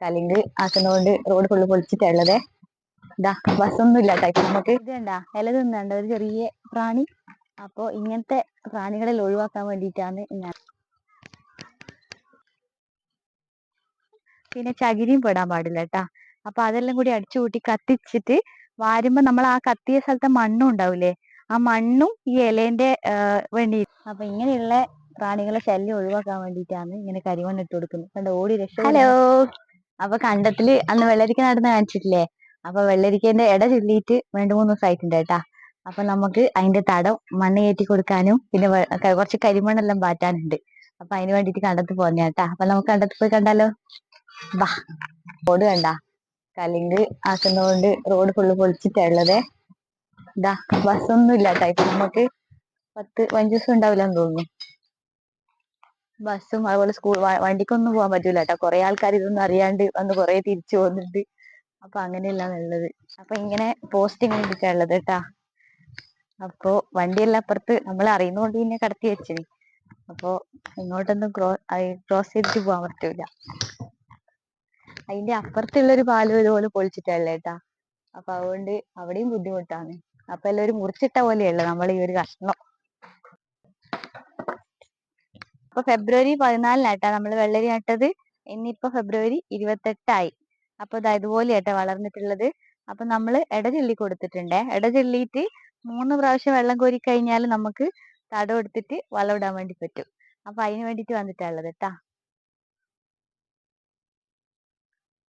കലിങ്ക് ആക്കുന്നതുകൊണ്ട് road full പൊളിച്ചിട്ടുള്ളത് ഇതാ ബസ്സൊന്നും ഇല്ലാട്ടോ ഇപ്പൊ നമുക്ക്. ഇല തിന്നണ്ട ഒരു ചെറിയ പ്രാണി. അപ്പോ ഇങ്ങനത്തെ പ്രാണികളെ ഒഴിവാക്കാൻ വേണ്ടിയിട്ടാണ് ഞാൻ. പിന്നെ ചകിരിയും പെടാൻ പാടില്ല കേട്ടാ. അപ്പൊ അതെല്ലാം കൂടി അടിച്ചു കൂട്ടി കത്തിച്ചിട്ട് വാരുമ്പോ നമ്മൾ ആ കത്തിയ സ്ഥലത്തെ മണ്ണും ഉണ്ടാവില്ലേ ആ മണ്ണും ഈ ഇലേന്റെ വേണ്ടി. അപ്പൊ ഇങ്ങനെയുള്ള പ്രാണികളെ ശല്യം ഒഴിവാക്കാൻ വേണ്ടിയിട്ടാണ് ഇങ്ങനെ കരിമണ്ണ് ഇട്ട് കൊടുക്കുന്നത്. കണ്ടോ ഓടി രക്ഷ ഹലോ അപ്പൊ കണ്ടത്തിൽ അന്ന് വെള്ളരിക്ക നടന്ന് കാണിച്ചിട്ടില്ലേ? അപ്പൊ വെള്ളരിക്കേന്റെ ഇട ചൊല്ലിയിട്ട് രണ്ടു മൂന്ന് ദിവസമായിട്ടുണ്ട് കേട്ടാ. അപ്പൊ നമുക്ക് അതിന്റെ തടം മണ്ണ് കയറ്റി കൊടുക്കാനും പിന്നെ കുറച്ച് കരിമണ്ണെല്ലാം പാറ്റാനുണ്ട്. അപ്പൊ അതിന് വേണ്ടിട്ട് കണ്ടത്ത് പോന്നെ കേട്ടാ. അപ്പൊ നമുക്ക് കണ്ടത്ത് പോയി കണ്ടാലോ? ബാ റോഡ് കണ്ട. കലിങ്ക് ആക്കുന്നതുകൊണ്ട് റോഡ് ഫുള്ള് പൊളിച്ചിട്ടുള്ളത് ഇതാ ബസ്സൊന്നും കേട്ടാ ഇപ്പൊ നമുക്ക് പത്ത് പതിനഞ്ച് ദിവസം ഉണ്ടാവില്ലെന്ന് തോന്നുന്നു. ബസ്സും അതുപോലെ സ്കൂൾ വണ്ടിക്കൊന്നും പോകാൻ പറ്റൂല കേട്ടോ കുറെ ആൾക്കാർ ഇതൊന്നും അറിയാണ്ട് വന്ന് കുറെ തിരിച്ചു പോകുന്നുണ്ട് അപ്പൊ അങ്ങനെയല്ല ഉള്ളത്. അപ്പൊ ഇങ്ങനെ പോസ്റ്റിംഗ് ഇട്ടിട്ടുള്ളത് കേട്ടാ അപ്പോ വണ്ടിയെല്ലാം അപ്പുറത്ത് നമ്മൾ അറിയുന്നോണ്ട് പിന്നെ കടത്തി വെച്ചിന് അപ്പോ ഇങ്ങോട്ടൊന്നും ക്രോ ക്രോസ് ചെയ്തിട്ട് പോകാൻ പറ്റൂല. അതിന്റെ അപ്പുറത്തുള്ളൊരു പാലം ഇതുപോലെ പൊളിച്ചിട്ടല്ലേ കേട്ടാ അപ്പൊ അതുകൊണ്ട് അവിടെയും ബുദ്ധിമുട്ടാണ്. അപ്പൊ എല്ലാവരും ഒരു മുറിച്ചിട്ട പോലെയല്ല നമ്മൾ ഈ ഒരു കഷ്ണം. അപ്പൊ ഫെബ്രുവരി പതിനാലിനാട്ടാ നമ്മൾ വെള്ളരി നട്ടത്. ഇനിയിപ്പോ ഫെബ്രുവരി ഇരുപത്തെട്ടായി. അപ്പൊ ഇതാ ഇതുപോലെയാട്ടാ വളർന്നിട്ടുള്ളത്. അപ്പൊ നമ്മൾ ഇട ചൊല്ലി കൊടുത്തിട്ടുണ്ടേ. ഇട ചൊല്ലിയിട്ട് മൂന്ന് പ്രാവശ്യം വെള്ളം കോരി കഴിഞ്ഞാൽ നമുക്ക് തടം എടുത്തിട്ട് വളം ഇടാൻ വേണ്ടി പറ്റും. അപ്പൊ അതിന് വേണ്ടിട്ട് വന്നിട്ടുള്ളത് കേട്ടാ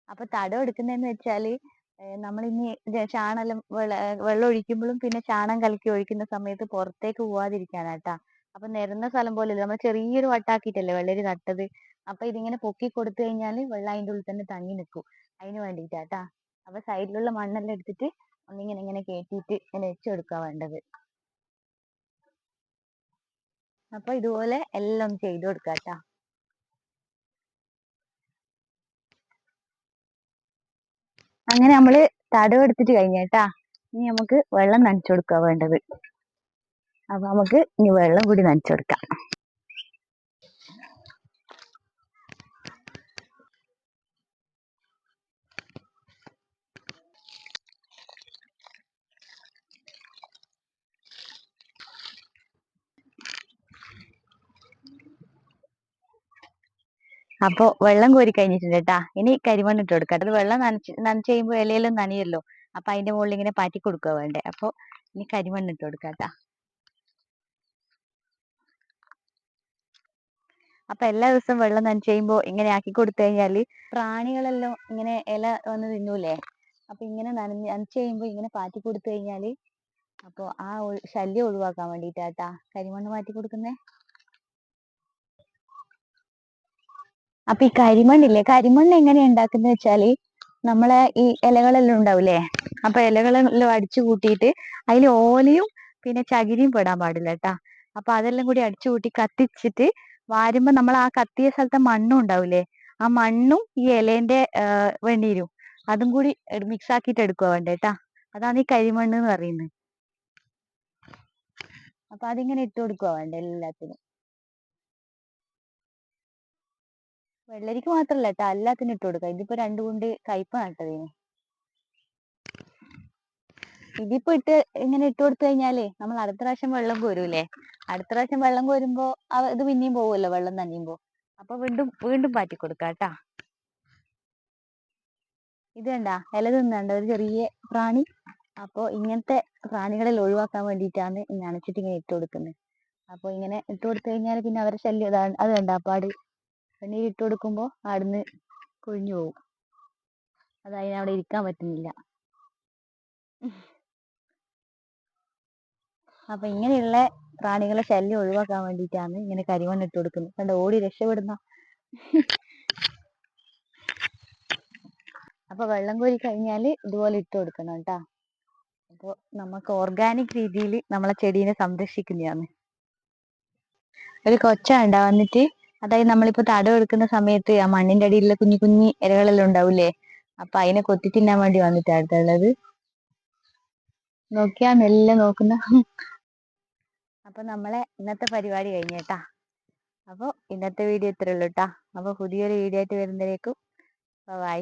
അപ്പൊ തടം എടുക്കുന്നതെന്ന് വെച്ചാൽ നമ്മൾ ഇനി ചാണെല്ലാം വെള്ളം ഒഴിക്കുമ്പോഴും പിന്നെ ചാണം കലക്കി ഒഴിക്കുന്ന സമയത്ത് പുറത്തേക്ക് പോവാതിരിക്കാനാട്ടാ അപ്പൊ നിരന്ന സ്ഥലം പോലെ നമ്മൾ ചെറിയൊരു വട്ടാക്കിയിട്ടല്ലേ വെള്ളരി നട്ടത്. അപ്പൊ ഇതിങ്ങനെ പൊക്കി കൊടുത്തു കഴിഞ്ഞാൽ വെള്ളം അതിന്റെ ഉള്ളിൽ തന്നെ തങ്ങി നിൽക്കും അതിന് വേണ്ടിയിട്ടാട്ടാ അപ്പൊ സൈഡിലുള്ള മണ്ണെല്ലാം എടുത്തിട്ട് ഒന്നിങ്ങനെ ഇങ്ങനെ കയറ്റിയിട്ട് ഇങ്ങനെ വെച്ച് വേണ്ടത്. അപ്പൊ ഇതുപോലെ എല്ലാം ചെയ്തു കൊടുക്കാട്ടാ അങ്ങനെ നമ്മൾ തടം എടുത്തിട്ട് കഴിഞ്ഞേട്ടാ ഇനി നമുക്ക് വെള്ളം നനച്ചു കൊടുക്കുക വേണ്ടത്. അപ്പൊ നമുക്ക് ഇനി വെള്ളം കൂടി നനച്ചു കൊടുക്കാം അപ്പൊ വെള്ളം കോരി കഴിഞ്ഞിട്ടുണ്ട് കേട്ടാ. ഇനി കരിമണ്ണ് ഇട്ട് കൊടുക്കാം. അത് വെള്ളം നനച്ച് നനച്ച് കഴിയുമ്പോൾ ഇലയെല്ലാം നനയല്ലോ. അപ്പൊ അതിന്റെ മുകളിൽ ഇങ്ങനെ പാറ്റി കൊടുക്കുക വേണ്ടേ. അപ്പൊ ഇനി കരിമണ്ണ് ഇട്ട് കൊടുക്കാം അപ്പൊ എല്ലാ ദിവസവും വെള്ളം നനച്ച് കഴിയുമ്പോ ഇങ്ങനെ ആക്കി കൊടുത്തു കഴിഞ്ഞാൽ പ്രാണികളെല്ലാം ഇങ്ങനെ ഇല വന്ന് തിന്നൂലേ അപ്പൊ ഇങ്ങനെ നനഞ്ഞ് നനച്ച് കഴിയുമ്പോൾ ഇങ്ങനെ പാറ്റി കൊടുത്തു കഴിഞ്ഞാൽ അപ്പൊ ആ ശല്യം ഒഴിവാക്കാൻ വേണ്ടിട്ടാട്ടാ. കരിമണ്ണ് മാറ്റി കൊടുക്കുന്നേ. അപ്പൊ ഈ കരിമണ്ണില്ലേ? കരിമണ്ണ് എങ്ങനെ ഉണ്ടാക്കുന്നത് വെച്ചാൽ നമ്മളെ ഈ ഇലകളെല്ലാം ഉണ്ടാവില്ലേ? അപ്പൊ ഇലകളെല്ലാം അടിച്ചു കൂട്ടിയിട്ട് അതിൽ ഓലയും പിന്നെ ചകിരിയും പെടാൻ പാടില്ല കേട്ടാ അപ്പൊ അതെല്ലാം കൂടി അടിച്ചു കൂട്ടി കത്തിച്ചിട്ട് വാരുമ്പോ നമ്മൾ ആ കത്തിയ സ്ഥലത്തെ മണ്ണും ഉണ്ടാവില്ലേ ആ മണ്ണും ഈ ഇലേന്റെ വെണ്ണീരും അതും കൂടി മിക്സ് ആക്കിയിട്ട് എടുക്കുക വേണ്ടേ കേട്ടാ അതാണ് ഈ കരിമണ്ണ് എന്ന് പറയുന്നത്. അപ്പൊ അതിങ്ങനെ ഇട്ട് കൊടുക്കുക വേണ്ട എല്ലാത്തിനും? വെള്ളരിക്ക് മാത്രല്ല കേട്ടോ എല്ലാത്തിനും ഇട്ട് കൊടുക്കുക ഇതിപ്പോ രണ്ടു കൊണ്ട് കയ്പ നട്ടതേന്. ഇതിപ്പോ ഇട്ട് ഇങ്ങനെ ഇട്ട് കൊടുത്തു കഴിഞ്ഞാലേ നമ്മൾ അടുത്ത പ്രാവശ്യം വെള്ളം കോരൂലേ? അടുത്ത പ്രാവശ്യം വെള്ളം കോരുമ്പോ ഇത് പിന്നെയും പോവുമല്ലോ വെള്ളം നനയുമ്പോ അപ്പൊ വീണ്ടും വീണ്ടും പാറ്റി കൊടുക്കാം കേട്ടാ. ഇത് കണ്ടാ ഇല തിന്നണ്ട ഒരു ചെറിയ പ്രാണി. അപ്പോൾ ഇങ്ങനത്തെ പ്രാണികളെ ഒഴിവാക്കാൻ വേണ്ടിയിട്ടാണ് നനച്ചിട്ട് ഇങ്ങനെ ഇട്ട് കൊടുക്കുന്നത്. അപ്പൊ ഇങ്ങനെ ഇട്ട് കൊടുത്തു കഴിഞ്ഞാൽ പിന്നെ അവരെ ശല്യം അത് കണ്ട അപ്പാട് വെണ്ണീര് ഇട്ട് കൊടുക്കുമ്പോ അവിടുന്ന് കൊഴിഞ്ഞു പോകും അത് അതിനവിടെ ഇരിക്കാൻ പറ്റുന്നില്ല. അപ്പൊ ഇങ്ങനെയുള്ള പ്രാണികളെ ശല്യം ഒഴിവാക്കാൻ വേണ്ടിയിട്ടാണ് ഇങ്ങനെ കരിമണ്ണ് ഇട്ട് കൊടുക്കുന്നത്. കണ്ട ഓടി രക്ഷപ്പെടുന്ന. അപ്പൊ വെള്ളം കോരി കഴിഞ്ഞാൽ ഇതുപോലെ ഇട്ട് കൊടുക്കണം കേട്ടാ. അപ്പോൾ നമുക്ക് ഓർഗാനിക് രീതിയിൽ നമ്മളെ ചെടീനെ സംരക്ഷിക്കുന്നതാണ് ഒരു കൊച്ച ഉണ്ടാ വന്നിട്ട് അതായത് നമ്മളിപ്പോ തടം എടുക്കുന്ന സമയത്ത് ആ മണ്ണിന്റെ അടിയിലുള്ള കുഞ്ഞു കുഞ്ഞു ഇരകളെല്ലാം ഉണ്ടാവൂലേ അപ്പൊ അതിനെ കൊത്തി തിന്നാൻ വേണ്ടി വന്നിട്ടാടുത്തുള്ളത് നോക്കിയാ മെല്ലെ നോക്കുന്ന അപ്പൊ നമ്മളെ ഇന്നത്തെ പരിപാടി കഴിഞ്ഞേട്ടാ. അപ്പോൾ ഇന്നത്തെ വീഡിയോ ഇത്രേ ഉള്ളൂ കേട്ടാ അപ്പോൾ പുതിയൊരു വീഡിയോ ആയിട്ട് വരുന്നതിലേക്കും ബൈ.